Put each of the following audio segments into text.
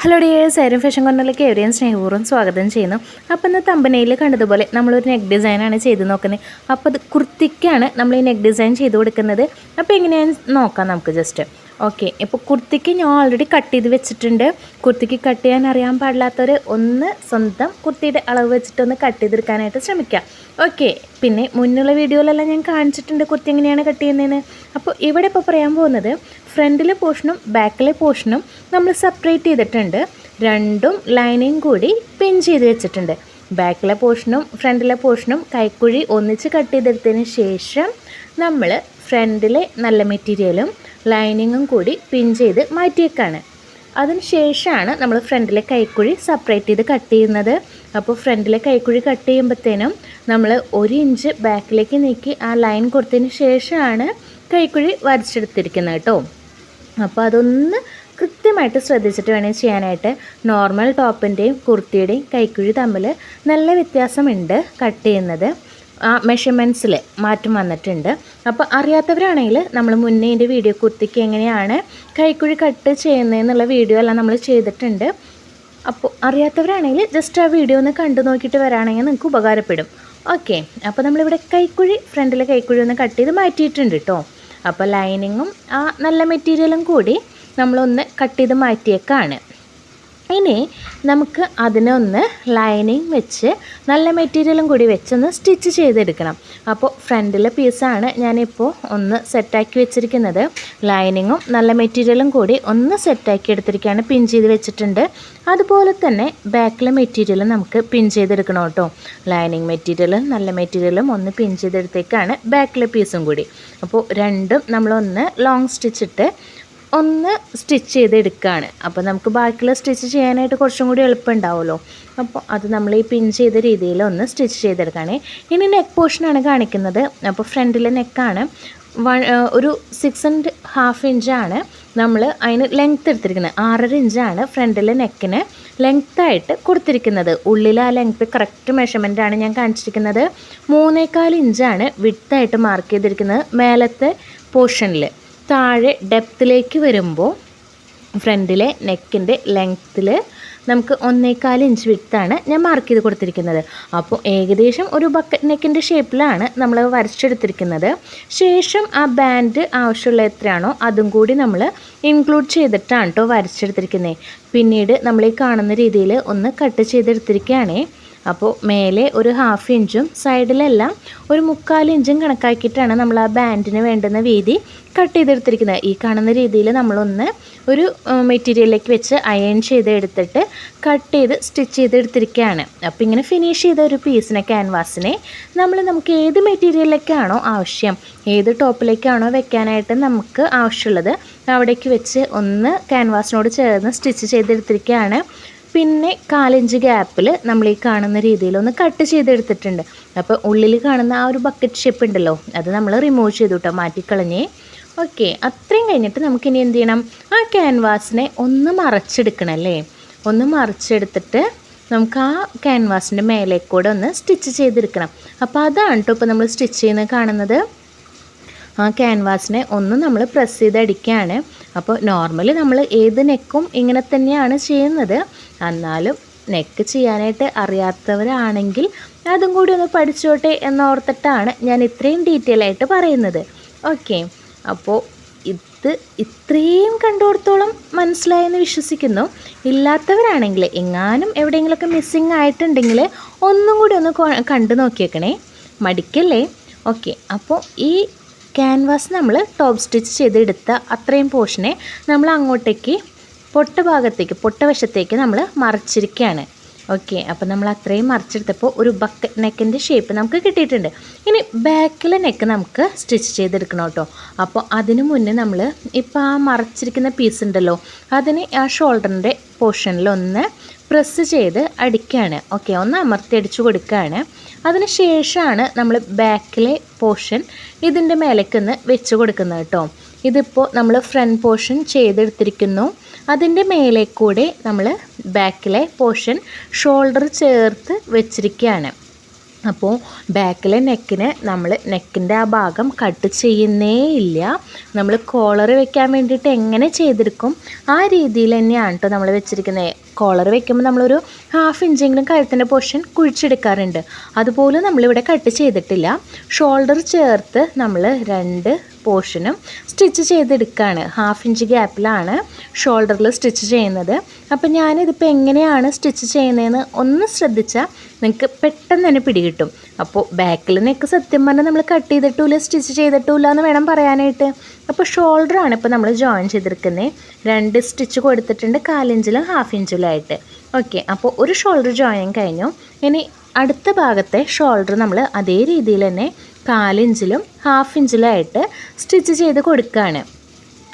Hello dears സാരും fashion കോർണറിലേക്ക് എവരെയും സ്നേഹപൂർവം സ്വാഗതം ചെയ്യുന്നു. അപ്പോൾ ഇന്ന് തമ്പനയിൽ കണ്ടതുപോലെ നമ്മളൊരു നെക്ക് ഡിസൈനാണ് ചെയ്ത് നോക്കുന്നത് അപ്പോൾ അത് കുർത്തിക്കാണ് നമ്മൾ ഈ നെക്ക് ഡിസൈൻ ചെയ്ത് കൊടുക്കുന്നത്. അപ്പോൾ എങ്ങനെയാണ് നോക്കാം നമുക്ക് ജസ്റ്റ് ഓക്കെ. ഇപ്പോൾ കുർത്തിക്ക് ഞാൻ ഓൾറെഡി കട്ട് ചെയ്ത് വെച്ചിട്ടുണ്ട്. കുർത്തിക്ക് കട്ട് ചെയ്യാൻ അറിയാൻ പാടില്ലാത്തവർ ഒന്ന് സ്വന്തം കുർത്തിയുടെ അളവ് വെച്ചിട്ടൊന്ന് കട്ട് ചെയ്തെടുക്കാനായിട്ട് ശ്രമിക്കുക ഓക്കെ. പിന്നെ മുന്നുള്ള വീഡിയോയിലെല്ലാം ഞാൻ കാണിച്ചിട്ടുണ്ട് കുർത്തി എങ്ങനെയാണ് കട്ട് ചെയ്യുന്നതെന്ന് അപ്പോൾ ഇവിടെ ഇപ്പോൾ പറയാൻ പോകുന്നത് ഫ്രണ്ടിലെ പോർഷനും ബാക്കിലെ പോർഷനും നമ്മൾ സെപ്പറേറ്റ് ചെയ്തിട്ടുണ്ട്. രണ്ടും ലൈനിങ് കൂടി പിൻ ചെയ്ത് വെച്ചിട്ടുണ്ട്. ബാക്കിലെ പോർഷനും ഫ്രണ്ടിലെ പോർഷനും കൈക്കുഴി ഒന്നിച്ച് കട്ട് ചെയ്തെടുത്തതിന് ശേഷം നമ്മൾ ഫ്രണ്ടിലെ നല്ല മെറ്റീരിയലും ലൈനിങ്ങും കൂടി പിൻ ചെയ്ത് മാറ്റിയേക്കാണ്. അതിന് ശേഷമാണ് നമ്മൾ ഫ്രണ്ടിലെ കൈക്കുഴി സെപ്പറേറ്റ് ചെയ്ത് കട്ട് ചെയ്യുന്നത്. അപ്പോൾ ഫ്രണ്ടിലെ കൈക്കുഴി കട്ട് ചെയ്യുമ്പോഴത്തേനും നമ്മൾ ഒരു ഇഞ്ച് ബാക്കിലേക്ക് നീക്കി ആ ലൈൻ കൊടുത്തതിന് ശേഷമാണ് കൈക്കുഴി വരച്ചെടുത്തിരിക്കുന്നത് കേട്ടോ. അപ്പോൾ അതൊന്ന് കൃത്യമായിട്ട് ശ്രദ്ധിച്ചിട്ട് വേണം ചെയ്യാനായിട്ട് നോർമൽ ടോപ്പിന്റെയും കുർത്തിയുടെയും കൈക്കുഴി തമ്മിൽ നല്ല വ്യത്യാസമുണ്ട് കട്ട് ചെയ്യുന്നത്. ആ മെഷർമെന്റ്സിൽ മാറ്റം വന്നിട്ടുണ്ട്. അപ്പോൾ അറിയാത്തവരാണെങ്കിൽ നമ്മൾ മുന്നേ എന്റെ വീഡിയോ കുർത്തിക്ക് എങ്ങനെയാണ് കൈക്കുഴി കട്ട് ചെയ്യുന്നതെന്നുള്ള വീഡിയോ എല്ലാം നമ്മൾ ചെയ്തിട്ടുണ്ട്. അപ്പോൾ അറിയാത്തവരാണെങ്കിൽ ജസ്റ്റ് ആ വീഡിയോ ഒന്ന് കണ്ടു നോക്കിയിട്ട് വരാണെങ്കിൽ നിങ്ങൾക്ക് ഉപകാരപ്പെടും. ഓക്കെ അപ്പോൾ നമ്മളിവിടെ കൈക്കുഴി ഫ്രണ്ടിലെ കൈക്കുഴി ഒന്ന് കട്ട് ചെയ്ത് മാറ്റിയിട്ടുണ്ട് കേട്ടോ അപ്പോൾ ലൈനിങ്ങും ആ നല്ല മെറ്റീരിയലും കൂടി നമ്മളൊന്ന് കട്ട് ചെയ്ത് മാറ്റിയേക്കാണ്. ഇനി നമുക്ക് അതിനൊന്ന് ലൈനിങ് വെച്ച് നല്ല മെറ്റീരിയലും കൂടി വെച്ചൊന്ന് സ്റ്റിച്ച് ചെയ്തെടുക്കണം. അപ്പോൾ ഫ്രണ്ടിലെ പീസാണ് ഞാനിപ്പോൾ ഒന്ന് സെറ്റാക്കി വെച്ചിരിക്കുന്നത്. ലൈനിങ്ങും നല്ല മെറ്റീരിയലും കൂടി ഒന്ന് സെറ്റാക്കി എടുത്തിരിക്കുകയാണ് പിൻ ചെയ്ത് വെച്ചിട്ടുണ്ട്. അതുപോലെ തന്നെ ബാക്കിലെ മെറ്റീരിയൽ നമുക്ക് പിൻ ചെയ്തെടുക്കണം കേട്ടോ. ലൈനിങ് മെറ്റീരിയലും നല്ല മെറ്റീരിയലും ഒന്ന് പിൻ ചെയ്തെടുത്തേക്കാണ് ബാക്കിലെ പീസും കൂടി. അപ്പോൾ രണ്ടും നമ്മളൊന്ന് ലോങ് സ്റ്റിച്ചിട്ട് ഒന്ന് സ്റ്റിച്ച് ചെയ്തെടുക്കുകയാണ് അപ്പോൾ നമുക്ക് ബാക്കിയുള്ള സ്റ്റിച്ച് ചെയ്യാനായിട്ട് കുറച്ചും കൂടി എളുപ്പമുണ്ടാവുമല്ലോ. അപ്പോൾ അത് നമ്മൾ ഈ പിൻ ചെയ്ത രീതിയിൽ ഒന്ന് സ്റ്റിച്ച് ചെയ്തെടുക്കുകയാണ് ഇനി നെക്ക് പോർഷനാണ് കാണിക്കുന്നത്. അപ്പോൾ ഫ്രണ്ടിലെ നെക്കാണ്. വൺ ഒരു സിക്സ് ആൻഡ് ഹാഫ് ഇഞ്ചാണ് നമ്മൾ അതിന് ലെങ്ത്ത് എടുത്തിരിക്കുന്നത്. ആറര ഇഞ്ചാണ് ഫ്രണ്ടിലെ നെക്കിന് ലെങ്ത്തായിട്ട് കൊടുത്തിരിക്കുന്നത്. ഉള്ളിൽ ആ ലെങ്ത്ത് കറക്റ്റ് മെഷർമെന്റ് ആണ് ഞാൻ കാണിച്ചിരിക്കുന്നത്. മൂന്നേകാൽ ഇഞ്ചാണ് വിട്ടായിട്ട് മാർക്ക് ചെയ്തിരിക്കുന്നത് മേലത്തെ പോർഷനിൽ താഴെ ഡെപ്തിലേക്ക് വരുമ്പോൾ ഫ്രണ്ടിലെ നെക്കിന്റെ ലെങ്ത്തിൽ നമുക്ക് ഒന്നേകാൽ ഇഞ്ച് വിട്ടാണ് ഞാൻ മാർക്ക് ചെയ്ത് കൊടുത്തിരിക്കുന്നത്. അപ്പോൾ ഏകദേശം ഒരു ബക്കറ്റ് നെക്കിന്റെ ഷേപ്പിലാണ് നമ്മൾ വരച്ചെടുത്തിരിക്കുന്നത്. ശേഷം ആ ബാൻഡ് ആവശ്യമുള്ള എത്രയാണോ അതും കൂടി നമ്മൾ ഇൻക്ലൂഡ് ചെയ്തിട്ടാണ് കേട്ടോ വരച്ചെടുത്തിരിക്കുന്നത്. പിന്നീട് നമ്മൾ ഈ കാണുന്ന രീതിയിൽ ഒന്ന് കട്ട് ചെയ്തെടുത്തിരിക്കുകയാണേ. അപ്പോൾ മേലെ ഒരു ഹാഫ് ഇഞ്ചും സൈഡിലെല്ലാം ഒരു മുക്കാൽ ഇഞ്ചും കണക്കാക്കിയിട്ടാണ് നമ്മൾ ആ ബാൻഡിന് വേണ്ടുന്ന വീതി കട്ട് ചെയ്തെടുത്തിരിക്കുന്നത്. ഈ കാണുന്ന രീതിയിൽ നമ്മളൊന്ന് ഒരു മെറ്റീരിയലിലേക്ക് വെച്ച് അയൺ ചെയ്ത് എടുത്തിട്ട് കട്ട് ചെയ്ത് സ്റ്റിച്ച് ചെയ്തെടുത്തിരിക്കുകയാണ്. അപ്പോൾ ഇങ്ങനെ ഫിനിഷ് ചെയ്ത ഒരു പീസിനെ ക്യാൻവാസിനെ നമ്മൾ നമുക്ക് ഏത് മെറ്റീരിയലിലേക്കാണോ ആവശ്യം ഏത് ടോപ്പിലേക്കാണോ വെക്കാനായിട്ട് നമുക്ക് ആവശ്യമുള്ളത് അവിടേക്ക് വെച്ച് ഒന്ന് ക്യാൻവാസിനോട് ചേർന്ന് സ്റ്റിച്ച് ചെയ്തെടുത്തിരിക്കുകയാണ്. പിന്നെ കാലഞ്ച് ഗ്യാപ്പിൽ നമ്മൾ ഈ കാണുന്ന രീതിയിലൊന്ന് കട്ട് ചെയ്തെടുത്തിട്ടുണ്ട്. അപ്പോൾ ഉള്ളിൽ കാണുന്ന ആ ഒരു ബക്കറ്റ് ഷേപ്പ് ഉണ്ടല്ലോ അത് നമ്മൾ റിമൂവ് ചെയ്തു കേട്ടോ മാറ്റിക്കളഞ്ഞേ. ഓക്കെ അത്രയും കഴിഞ്ഞിട്ട് നമുക്കിനി എന്ത് ചെയ്യണം? ആ ക്യാൻവാസിനെ ഒന്ന് മറച്ചെടുക്കണം അല്ലേ? ഒന്ന് മറച്ചെടുത്തിട്ട് നമുക്ക് ആ ക്യാൻവാസിന്റെ മേലേക്കൂടെ ഒന്ന് സ്റ്റിച്ച് ചെയ്തെടുക്കണം. അപ്പോൾ അതാണ് കേട്ടോ ഇപ്പോൾ നമ്മൾ സ്റ്റിച്ച് ചെയ്യുന്നത് കാണുന്നത്. ആ ക്യാൻവാസിനെ ഒന്ന് നമ്മൾ പ്രസ് ചെയ്തടിക്കുകയാണ് അപ്പോൾ നോർമലി നമ്മൾ ഏത് നെക്കും ഇങ്ങനെ തന്നെയാണ് ചെയ്യുന്നത്. എന്നാലും നെക്ക് ചെയ്യാനായിട്ട് അറിയാത്തവരാണെങ്കിൽ അതും കൂടി ഒന്ന് പഠിച്ചോട്ടെ എന്നോർത്തിട്ടാണ് ഞാൻ ഇത്രയും ഡീറ്റെയിൽ ആയിട്ട് പറയുന്നത്. ഓക്കെ അപ്പോൾ ഇത് ഇത്രയും കണ്ടുകൊടുത്തോളം മനസ്സിലായെന്ന് വിശ്വസിക്കുന്നു. ഇല്ലാത്തവരാണെങ്കിൽ എങ്ങാനും എവിടെയെങ്കിലുമൊക്കെ മിസ്സിങ് ആയിട്ടുണ്ടെങ്കിൽ ഒന്നും കൂടി ഒന്ന് കണ്ടു നോക്കിയേക്കണേ മടിക്കല്ലേ? ഓക്കെ അപ്പോൾ ഈ ക്യാൻവാസ് നമ്മൾ ടോപ്പ് സ്റ്റിച്ച് ചെയ്തെടുത്ത അത്രയും പോർഷനെ നമ്മൾ അങ്ങോട്ടേക്ക് പൊട്ട ഭാഗത്തേക്ക് പൊട്ട വശത്തേക്ക് നമ്മൾ മറിച്ചിരിക്കുകയാണ്. ഓക്കെ അപ്പോൾ നമ്മൾ അത്രയും മറിച്ചെടുത്തപ്പോൾ ഒരു ബക്കറ്റ് നെക്കിന്റെ ഷേപ്പ് നമുക്ക് കിട്ടിയിട്ടുണ്ട്. ഇനി ബാക്കിലെ നെക്ക് നമുക്ക് സ്റ്റിച്ച് ചെയ്തെടുക്കണം കേട്ടോ. അപ്പോൾ അതിനു മുന്നേ നമ്മൾ ഇപ്പോൾ ആ മറച്ചിരിക്കുന്ന പീസ് ഉണ്ടല്ലോ അതിന് ആ ഷോൾഡറിന്റെ പോർഷനിൽ ഒന്ന് പ്രസ് ചെയ്ത് അടിക്കുകയാണ് ഓക്കെ ഒന്ന് അമർത്തി അടിച്ചു കൊടുക്കുകയാണ് അതിന് ശേഷമാണ് നമ്മൾ ബാക്കിലെ പോർഷൻ ഇതിന്റെ മേലേക്കൊന്ന് വെച്ച് കൊടുക്കുന്നത് കേട്ടോ. ഇതിപ്പോൾ നമ്മൾ ഫ്രണ്ട് പോർഷൻ ചെയ്തെടുത്തിരിക്കുന്നു. അതിന്റെ മേലെ കൂടെ നമ്മൾ ബാക്കിലെ പോർഷൻ ഷോൾഡർ ചേർത്ത് വെച്ചിരിക്കുകയാണ്. അപ്പോൾ ബാക്കിലെ നെക്കിന് നമ്മൾ നെക്കിന്റെ ആ ഭാഗം കട്ട് ചെയ്യുന്നേ ഇല്ല. നമ്മൾ കോളർ വെക്കാൻ വേണ്ടിയിട്ട് എങ്ങനെ ചെയ്തെടുക്കും? ആ രീതിയിൽ തന്നെയാണ് കേട്ടോ നമ്മൾ വെച്ചിരിക്കുന്നത്. കോളർ വെക്കുമ്പോൾ നമ്മളൊരു ഹാഫ് ഇഞ്ചെങ്കിലും കഴുത്തിന്റെ പോർഷൻ കുഴിച്ചെടുക്കാറുണ്ട്. അതുപോലെ നമ്മളിവിടെ കട്ട് ചെയ്തിട്ടില്ല. ഷോൾഡർ ചേർത്ത് നമ്മൾ രണ്ട് പോർഷനും സ്റ്റിച്ച് ചെയ്തെടുക്കുകയാണ് ഹാഫ് ഇഞ്ച് ഗ്യാപ്പിലാണ് ഷോൾഡറിൽ സ്റ്റിച്ച് ചെയ്യുന്നത്. അപ്പോൾ ഞാനിതിപ്പോൾ എങ്ങനെയാണ് സ്റ്റിച്ച് ചെയ്യുന്നതെന്ന് ഒന്ന് ശ്രദ്ധിച്ചാൽ നിങ്ങൾക്ക് പെട്ടെന്ന് തന്നെ പിടികിട്ടും. അപ്പോൾ ബാക്കിൽ നിന്നൊക്കെ സത്യം പറഞ്ഞാൽ നമ്മൾ കട്ട് ചെയ്തിട്ടില്ല സ്റ്റിച്ച് ചെയ്തിട്ടില്ല എന്ന് വേണം പറയാനായിട്ട്. അപ്പോൾ ഷോൾഡറാണ് ഇപ്പോൾ നമ്മൾ ജോയിൻ ചെയ്തിരിക്കുന്നത് രണ്ട് സ്റ്റിച്ച് കൊടുത്തിട്ടുണ്ട് കാലിഞ്ചിലും ഹാഫ് ഇഞ്ചിലായിട്ട് ഓക്കെ അപ്പോൾ ഒരു ഷോൾഡർ ജോയിൻ കഴിഞ്ഞു. ഇനി അടുത്ത ഭാഗത്തെ ഷോൾഡർ നമ്മൾ അതേ രീതിയിൽ തന്നെ കാലിഞ്ചിലും ഹാഫ് ഇഞ്ചിലായിട്ട് സ്റ്റിച്ച് ചെയ്ത് കൊടുക്കുകയാണ്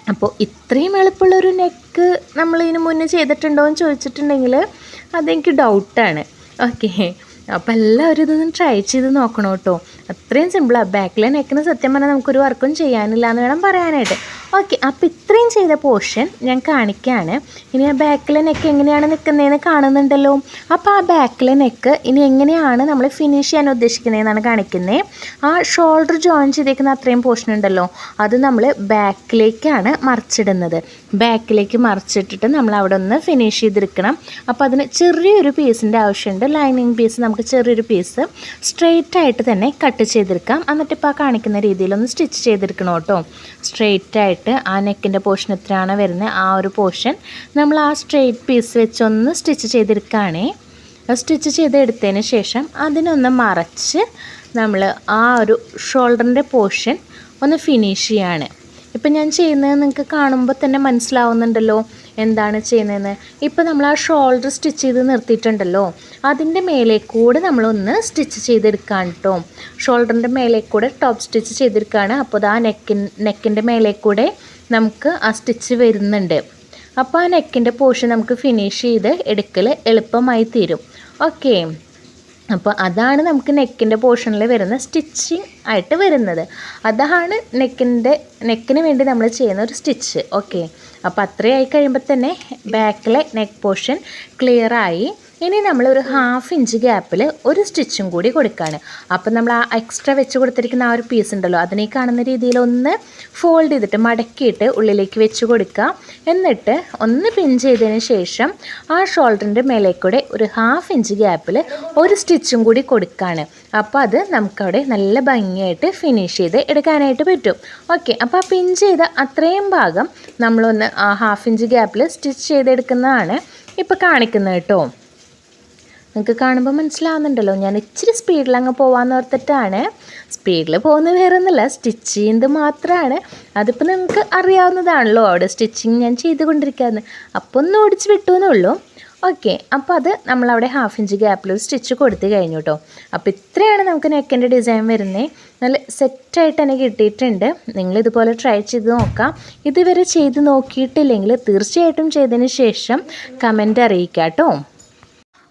അപ്പോൾ ഇത്രയും എളുപ്പമുള്ളൊരു നെക്ക് നമ്മൾ ഇതിന് മുന്നേ ചെയ്തിട്ടുണ്ടോ എന്ന് ചോദിച്ചിട്ടുണ്ടെങ്കിൽ അതെനിക്ക് ഡൗട്ടാണ് ഓക്കെ അപ്പോൾ എല്ലാവരും ഇതൊന്ന് ട്രൈ ചെയ്ത് നോക്കണം കേട്ടോ. അത്രയും സിമ്പിളാണ് ബാക്കിലെ നെക്കിന് സത്യം പറഞ്ഞാൽ നമുക്കൊരു വർക്കും ചെയ്യാനില്ല എന്ന് വേണം പറയാനായിട്ട്. ഓക്കെ അപ്പോൾ ഇത്രയും ചെയ്ത പോർഷൻ ഞാൻ കാണിക്കുകയാണ് ഇനി ആ ബാക്കിലെ നെക്ക് എങ്ങനെയാണ് നിൽക്കുന്നതെന്ന് കാണുന്നുണ്ടല്ലോ. അപ്പോൾ ആ ബാക്കിലെ നെക്ക് ഇനി എങ്ങനെയാണ് നമ്മൾ ഫിനിഷ് ചെയ്യാൻ ഉദ്ദേശിക്കുന്നതെന്നാണ് കാണിക്കുന്നത് ആ ഷോൾഡർ ജോയിൻ ചെയ്തേക്കുന്ന അത്രയും പോർഷൻ ഉണ്ടല്ലോ. അത് നമ്മൾ ബാക്കിലേക്കാണ് മറിച്ചിടുന്നത്. ബാക്കിലേക്ക് മറിച്ചിട്ടിട്ട് നമ്മൾ അവിടെ ഒന്ന് ഫിനിഷ് ചെയ്തിരിക്കണം. അപ്പോൾ അതിന് ചെറിയൊരു പീസിന്റെ ആവശ്യമുണ്ട്. ലൈനിങ് പീസ് നമുക്ക് ചെറിയൊരു പീസ് സ്ട്രെയിറ്റ് ആയിട്ട് തന്നെ കട്ട് ചെയ്തെടുക്കാം. എന്നിട്ട് ഇപ്പോൾ ആ കാണിക്കുന്ന രീതിയിലൊന്ന് സ്റ്റിച്ച് ചെയ്തെടുക്കണം കേട്ടോ. സ്ട്രെയിറ്റ് ആയിട്ട് ആ നെക്കിന്റെ പോർഷൻ എത്രയാണ് വരുന്നത്? ആ ഒരു പോർഷൻ നമ്മൾ ആ സ്ട്രെയിറ്റ് പീസ് വെച്ചൊന്ന് സ്റ്റിച്ച് ചെയ്തെടുക്കുകയാണേ. സ്റ്റിച്ച് ചെയ്തെടുത്തതിന് ശേഷം അതിനൊന്ന് മറച്ച് നമ്മൾ ആ ഒരു ഷോൾഡറിന്റെ പോർഷൻ ഒന്ന് ഫിനിഷ് ചെയ്യാണ്. ഇപ്പം ഞാൻ ചെയ്യുന്നത് നിങ്ങൾക്ക് കാണുമ്പോൾ തന്നെ മനസ്സിലാവുന്നുണ്ടല്ലോ. എന്താണ് ചെയ്യുന്നതെന്ന്. ഇപ്പോൾ നമ്മൾ ആ ഷോൾഡർ സ്റ്റിച്ച് ചെയ്ത് നിർത്തിയിട്ടുണ്ടല്ലോ. അതിന്റെ മേലെ കൂടെ നമ്മളൊന്ന് സ്റ്റിച്ച് ചെയ്തെടുക്കാൻ കേട്ടോ ഷോൾഡറിന്റെ മേലെ കൂടെ ടോപ്പ് സ്റ്റിച്ച് ചെയ്തെടുക്കുകയാണ് അപ്പോൾ ആ നെക്കിൻ നെക്കിന്റെ മേലെ കൂടെ നമുക്ക് ആ സ്റ്റിച്ച് വരുന്നുണ്ട്. അപ്പോൾ ആ നെക്കിന്റെ പോർഷൻ നമുക്ക് ഫിനിഷ് ചെയ്ത് എടുക്കൽ എളുപ്പമായി തീരും. ഓക്കെ അപ്പോൾ അതാണ് നമുക്ക് നെക്കിന്റെ പോർഷനിൽ വരുന്ന സ്റ്റിച്ചിങ് ആയിട്ട് വരുന്നത്. അതാണ് നെക്കിന്റെ നെക്കിന് വേണ്ടി നമ്മൾ ചെയ്യുന്ന ഒരു സ്റ്റിച്ച് ഓക്കെ അപ്പോൾ അത്രയായി കഴിയുമ്പോൾ തന്നെ ബാക്കിലെ നെക്ക് പോർഷൻ ക്ലിയറായി ഇനി നമ്മൾ ഒരു ഹാഫ് ഇഞ്ച് ഗ്യാപ്പിൽ ഒരു സ്റ്റിച്ചും കൂടി കൊടുക്കുകയാണ് അപ്പം നമ്മൾ ആ എക്സ്ട്രാ വെച്ച് കൊടുത്തിരിക്കുന്ന ആ ഒരു പീസ് ഉണ്ടല്ലോ അതിനെ കാണുന്ന രീതിയിൽ ഒന്ന് ഫോൾഡ് ചെയ്തിട്ട് മടക്കിയിട്ട് ഉള്ളിലേക്ക് വെച്ച് കൊടുക്കുക എന്നിട്ട് ഒന്ന് പിൻ ചെയ്തതിന് ശേഷം ആ ഷോൾഡറിന്റെ മേലേക്കൂടെ കൂടെ ഒരു ഹാഫ് ഇഞ്ച് ഗ്യാപ്പിൽ ഒരു സ്റ്റിച്ചും കൂടി കൊടുക്കുകയാണ് അപ്പോൾ അത് നമുക്കവിടെ നല്ല ഭംഗിയായിട്ട് ഫിനിഷ് ചെയ്ത് എടുക്കാനായിട്ട് പറ്റും. ഓക്കെ അപ്പോൾ ആ പിൻ ചെയ്ത അത്രയും ഭാഗം നമ്മളൊന്ന് ആ ഹാഫ് ഇഞ്ച് ഗ്യാപ്പിൽ സ്റ്റിച്ച് ചെയ്തെടുക്കുന്നതാണ് ഇപ്പോൾ കാണിക്കുന്നത് കേട്ടോ. നിങ്ങൾക്ക് കാണുമ്പോൾ മനസ്സിലാവുന്നുണ്ടല്ലോ ഞാൻ ഇച്ചിരി സ്പീഡിൽ അങ്ങ് പോകാമെന്ന് ഓർത്തിട്ടാണ്. സ്പീഡിൽ പോകുന്നത് വേറെ ഒന്നുമില്ല സ്റ്റിച്ച് ചെയ്യുന്നത് മാത്രമാണ്. അതിപ്പോൾ നിങ്ങൾക്ക് അറിയാവുന്നതാണല്ലോ അവിടെ സ്റ്റിച്ചിങ് ഞാൻ ചെയ്തുകൊണ്ടിരിക്കുകയെന്ന് അപ്പോൾ ഒന്ന് ഓടിച്ച് വിട്ടു എന്നേ ഉള്ളൂ. ഓക്കെ അപ്പോൾ അത് നമ്മളവിടെ ഹാഫ് ഇഞ്ച് ഗ്യാപ്പിൽ സ്റ്റിച്ച് കൊടുത്ത് കഴിഞ്ഞു കേട്ടോ അപ്പോൾ ഇത്രയാണ് നമുക്ക് നെക്കിന്റെ ഡിസൈൻ വരുന്നത് നല്ല സെറ്റായിട്ട് തന്നെ കിട്ടിയിട്ടുണ്ട്. നിങ്ങൾ ഇതുപോലെ ട്രൈ ചെയ്ത് നോക്കാം. ഇതുവരെ ചെയ്ത് നോക്കിയിട്ടില്ലെങ്കിൽ തീർച്ചയായിട്ടും ചെയ്തതിന് ശേഷം കമന്റ് അറിയിക്കാം കേട്ടോ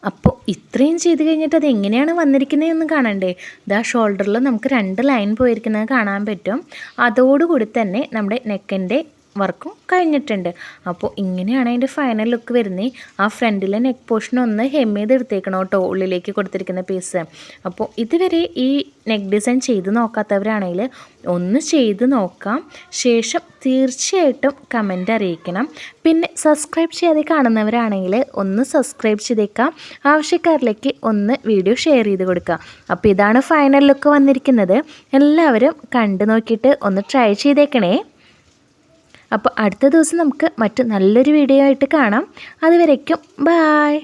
അപ്പോൾ ഇത്രയും ചെയ്ത് കഴിഞ്ഞിട്ട് അത് എങ്ങനെയാണ് വന്നിരിക്കുന്നതെന്ന് കാണണ്ടേ? ഇതാ ഷോൾഡറിൽ നമുക്ക് രണ്ട് ലൈൻ പോയിരിക്കുന്നത് കാണാൻ പറ്റും. അതോടുകൂടി തന്നെ നമ്മുടെ നെക്കിന്റെ വർക്കും കഴിഞ്ഞിട്ടുണ്ട്. അപ്പോൾ ഇങ്ങനെയാണ് അതിന്റെ ഫൈനൽ ലുക്ക് വരുന്നത് ആ ഫ്രണ്ടിലെ നെക്ക് പോർഷൻ ഒന്ന് ഹെം ചെയ്ത് എടുത്തേക്കണം കേട്ടോ ഉള്ളിലേക്ക് കൊടുത്തിരിക്കുന്ന പീസ് അപ്പോൾ ഇതുവരെ ഈ നെക്ക് ഡിസൈൻ ചെയ്ത് നോക്കാത്തവരാണെങ്കിൽ ഒന്ന് ചെയ്ത് നോക്കാം. ശേഷം തീർച്ചയായിട്ടും കമന്റ് അറിയിക്കണം. പിന്നെ സബ്സ്ക്രൈബ് ചെയ്യാതെ കാണുന്നവരാണെങ്കിൽ ഒന്ന് സബ്സ്ക്രൈബ് ചെയ്തേക്കാം. ആവശ്യക്കാരിലേക്ക് ഒന്ന് വീഡിയോ ഷെയർ ചെയ്ത് കൊടുക്കുക അപ്പോൾ ഇതാണ് ഫൈനൽ ലുക്ക് വന്നിരിക്കുന്നത്. എല്ലാവരും കണ്ടു നോക്കിയിട്ട് ഒന്ന് ട്രൈ ചെയ്തേക്കണേ. അപ്പോൾ അടുത്ത ദിവസം നമുക്ക് മറ്റു നല്ലൊരു വീഡിയോ ആയിട്ട് കാണാം. അതുവരയ്ക്കും ബായ്